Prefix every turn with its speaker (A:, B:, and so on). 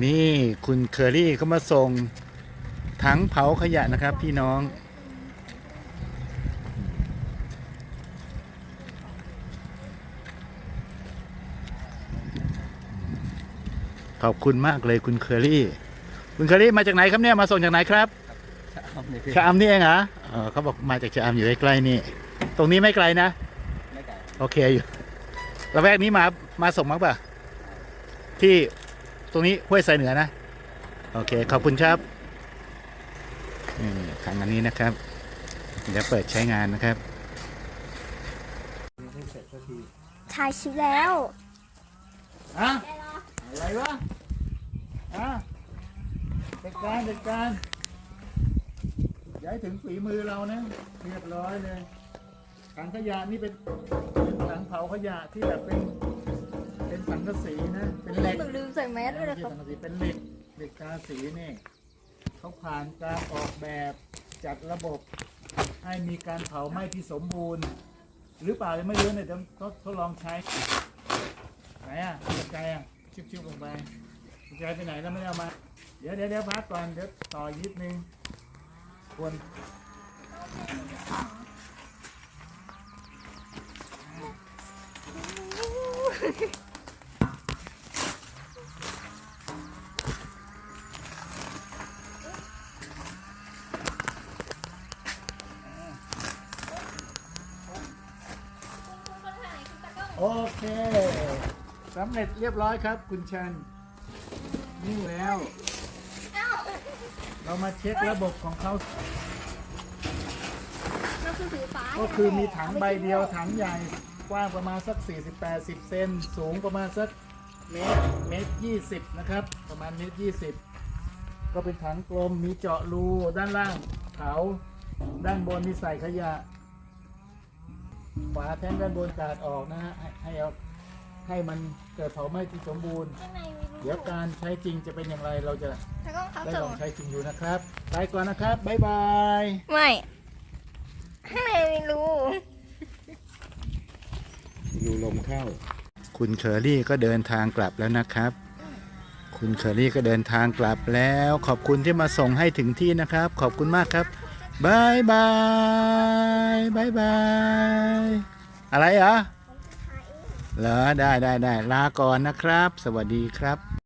A: นี่คุณเคอรี่เขามาส่งถังเผาขยะนะครับ พี่น้อง ขอบคุณมากเลยคุณเคอรี่ คุณเคอรี่มาจากไหนครับเนี่ยมาส่งจากไหนครับ
B: ครับนี่พี่
A: ชะอำนี่เองเหรอเออเขาบอกมาจากชะอำอยู่ใกล้ๆนี่ ตรงนี้ไม่ไกลนะ
B: ไม่ไก่
A: โอเคอยู่ละแวกนี้มามาส่งมั้งป่ะที่ ตรงนี้ห้วยไซเหนือนะ โอเค ขอบคุณครับนี่ถังอันนี้นะครับเดี๋ยวเปิดใช้งานนะครับ
C: ถ่ายคลิปแล้ว
A: อะอะไรวะอะจัดการจัดการอย่าให้ถึงฝีมือเรานะเรียบร้อยเลยถังขยะนี่เป็นเป็นถังเผาขยะที่แบบเป็นเป็น สังกะสีนะ เป็นเหล็ก
C: หนูลืมใส่แมสด้วย
A: ไม่
C: นะ
A: ใช่
C: ครับ
A: สังกะสีเป็นเหล็กเหล็กกาสีนี่เขาผ่านการออกแบบจัดระบบ ให้มีการเผาไหม้ที่สมบูรณ์ หรือเปล่ายังไม่รู้เนี่ยต้องทดทดลองใช้ไหนอะกระจายอะชิบๆลงไปกระจายไปไหนแล้วไม่ได้เอามา เดี๋ยวเดี๋ยวเดี๋ยวพักก่อนเดี๋ยวต่ออีกนิดนึงควร โอเคสำเร็จเรียบร้อยครับ คุณชันนี่แล้ว เรามาเช็คระบบของเขา
C: นั่นคือสีฟ้า
A: ก็คือมีถังใบเดียวถังใหญ่กว้างประมาณสัก40 80เซนสูงประมาณสักเมตรเมตรยี่สิบนะครับ ประมาณเมตรยี่สิบก็เป็นถังกลมมีเจาะรูด้านล่างเผาด้านบนมีใส่ขยะ ฝาแท้งด้านบนกาดออกนะฮะให้ให้เอาให้มันเกิดเผาไหม้ที่สมบูรณ์
C: ข้างในมีรู
A: เดี๋ยวการใช้จริงจะเป็นอย่างไรเราจะ
C: แล้วก็เขา
A: ได้
C: ส่
A: ล
C: ง
A: องใช้จริงอยู่นะครับไปก่อนนะครับบ๊ายบาย
C: ไม่ข้างในมีรู
A: ดูลมเข้า คุณเคอรี่ก็เดินทางกลับแล้วนะครับ คุณเคอรี่ก็เดินทางกลับแล้ว ขอบคุณที่มาส่งให้ถึงที่นะครับ ขอบคุณมากครับ บายบายบายบายอะไรเหรอเหรอได้ได้ได้ลาก่อนนะครับ สวัสดีครับ